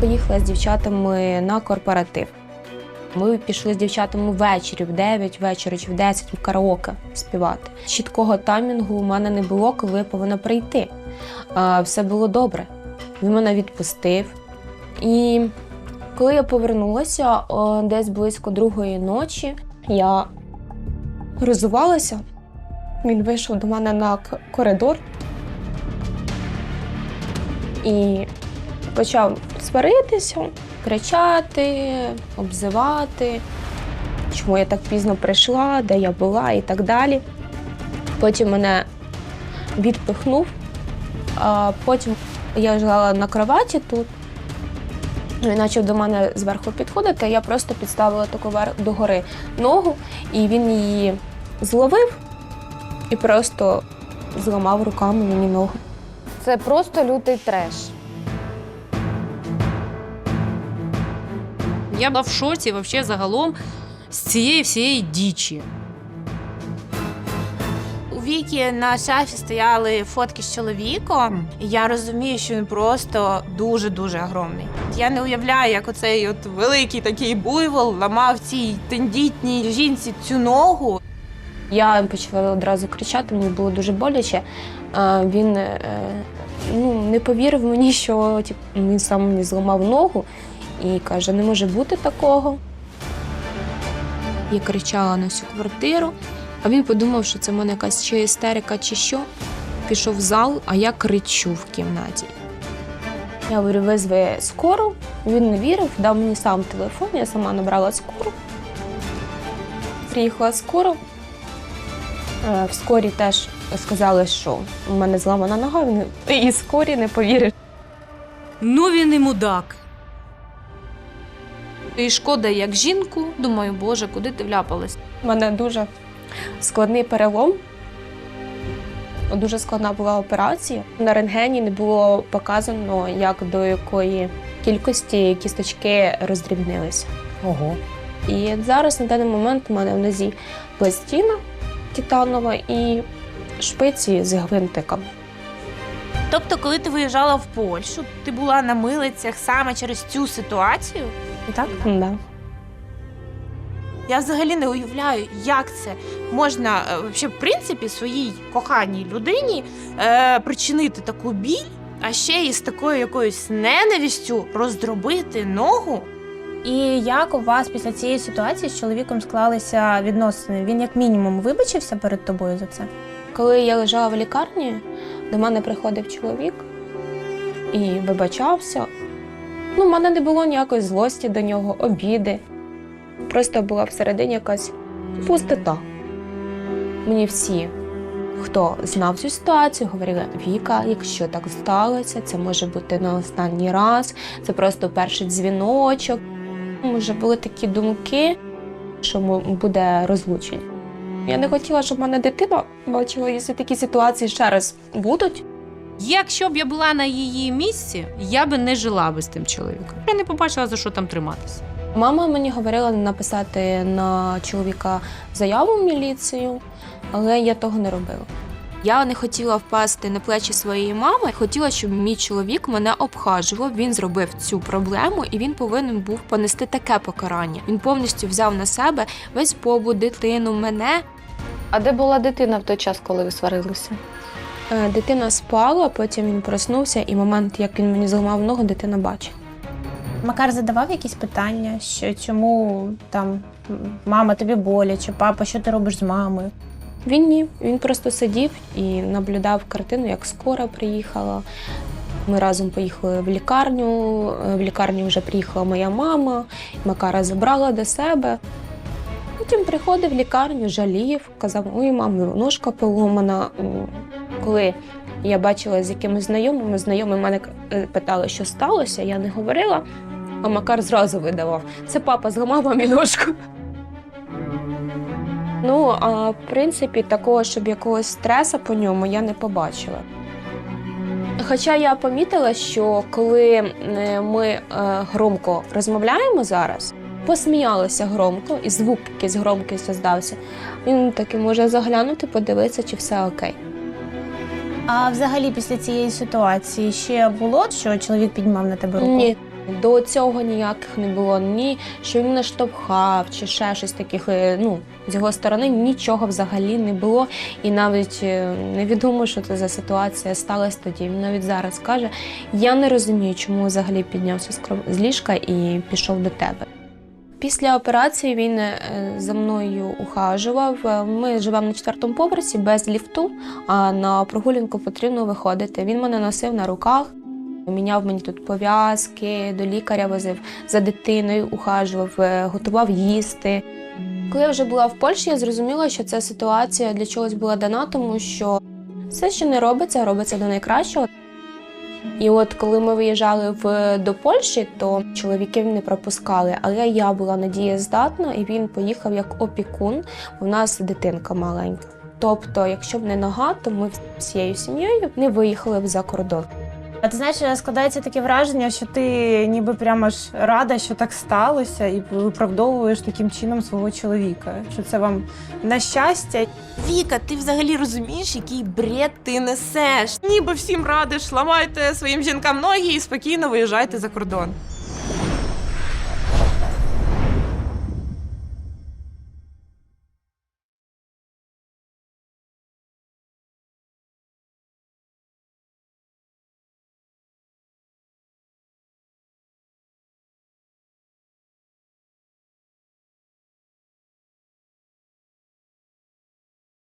поїхала з дівчатами на корпоратив. Ми пішли з дівчатами ввечері, в 9 вечора чи в 10 в караоке співати. Чіткого таймінгу у мене не було, коли я повинна прийти. Все було добре. Він мене відпустив. І коли я повернулася десь близько другої ночі, я розувалася. Він вийшов до мене на коридор і почав сваритися, кричати, обзивати, чому я так пізно прийшла, де я була і так далі. Потім мене відпихнув, а потім я лежала на кроваті тут. Він почав до мене зверху підходити, я просто підставила таку догори ногу, і він її зловив і просто зламав руками мені ногу. Це просто лютий треш. Я була в шоці вообще загалом з цієї всієї дічі. У Вікі на шафі стояли фотки з чоловіком, і я розумію, що він просто дуже-дуже огромний. Я не уявляю, як оцей от великий такий буйвол ламав цій тендітній жінці цю ногу. Я почала одразу кричати, мені було дуже боляче. Він е, ну, не повірив мені, що тип, він сам мені зламав ногу і каже, не може бути такого. Я кричала на всю квартиру, а він подумав, що це в мене якась чи істерика, чи що. Пішов в зал, а я кричу в кімнаті. Я говорю, визви скору. Він не вірив, дав мені сам телефон, я сама набрала скору. Приїхала скоро. Е, В скорі теж сказали, що у мене зламана нога, він і скорі не повірив. Ну він і мудак. І шкода як жінку. Думаю, боже, куди ти вляпалась? У мене дуже складний перелом. Дуже складна була операція. На рентгені не було показано, як до якої кількості кісточки роздрібнилися. Ого. І зараз на даний момент у мене в нозі пластина титанова і шпиці з гвинтиками. Тобто, коли ти виїжджала в Польщу, ти була на милицях саме через цю ситуацію. Так? Да. Я взагалі не уявляю, як це можна е, вообще, в принципі своїй коханій людині е, причинити таку біль, а ще і з такою якоюсь ненавістю роздробити ногу. І як у вас після цієї ситуації з чоловіком склалися відносини? Він як мінімум вибачився перед тобою за це? Коли я лежала в лікарні, до мене приходив чоловік і вибачався. Ну, в мене не було ніякої злості до нього, обіди. Просто була всередині якась пустота. Мені всі, хто знав цю ситуацію, говорили: Віка, якщо так сталося, це може бути на останній раз, це просто перший дзвіночок. Може, були такі думки, що буде розлучення. Я не хотіла, щоб в мене дитина бачила, якщо такі ситуації ще раз будуть. Якщо б я була на її місці, я би не жила би з тим чоловіком. Я не побачила, за що там триматися. Мама мені говорила написати на чоловіка заяву в міліцію, але я того не робила. Я не хотіла впасти на плечі своєї мами. Хотіла, щоб мій чоловік мене обхажував. Він зробив цю проблему, і він повинен був понести таке покарання. Він повністю взяв на себе весь побут, дитину, мене. А де була дитина в той час, коли ви сварилися? Е, Дитина спала, потім він проснувся, і момент, як він мені зламав ногу, дитина бачить. Макар задавав якісь питання, що чому там мама тобі боляче, папа, що ти робиш з мамою? Він ні. Він просто сидів і наблюдав картину, як скоро приїхала. Ми разом поїхали в лікарню. Е, В лікарню вже приїхала моя мама, Макара забрала до себе. Потім приходив в лікарню, жалів, казав: ой, мам, ножка поломана. Коли я бачила з якимись знайомими, знайомі мене е, питали, що сталося, я не говорила, а Макар зразу видавав. Це папа зламав мамі ножку. Ну, а в принципі, такого, щоб якогось стресу по ньому я не побачила. Хоча я помітила, що коли е, ми е, громко розмовляємо зараз, посміялися громко, і звук якийсь громкий создався, він таки може заглянути, подивитися, чи все окей. А взагалі після цієї ситуації ще було, що чоловік піднімав на тебе руку? Ні, До цього ніяких не було ні, що він мене штовхав, чи ще щось таких. е, Ну, з його сторони нічого взагалі не було. І навіть е, невідомо, що це за ситуація сталася тоді. Він навіть зараз каже: я не розумію, чому взагалі піднявся з ліжка і пішов до тебе. Після операції він е, за мною ухажував. Е, Ми живемо на четвертому поверсі без ліфту, а на прогулянку потрібно виходити. Він мене носив на руках, міняв мені тут пов'язки, до лікаря возив за дитиною, ухажував, е, готував їсти. Коли я вже була в Польщі, я зрозуміла, що ця ситуація для чогось була дана, тому що все, що не робиться, робиться до найкращого. І от коли ми виїжджали в, до Польщі, то чоловіків не пропускали. Але я була надієздатна, і він поїхав як опікун. У нас дитинка маленька. Тобто, якщо б не нога, то ми всією сім'єю не виїхали б за кордон. А ти знаєш, складається таке враження, що ти ніби прямо ж рада, що так сталося, і виправдовуєш таким чином свого чоловіка. Що це вам на щастя. Віка, ти взагалі розумієш, який бред ти несеш? Ніби всім радиш, ламайте своїм жінкам ноги і спокійно виїжджайте за кордон.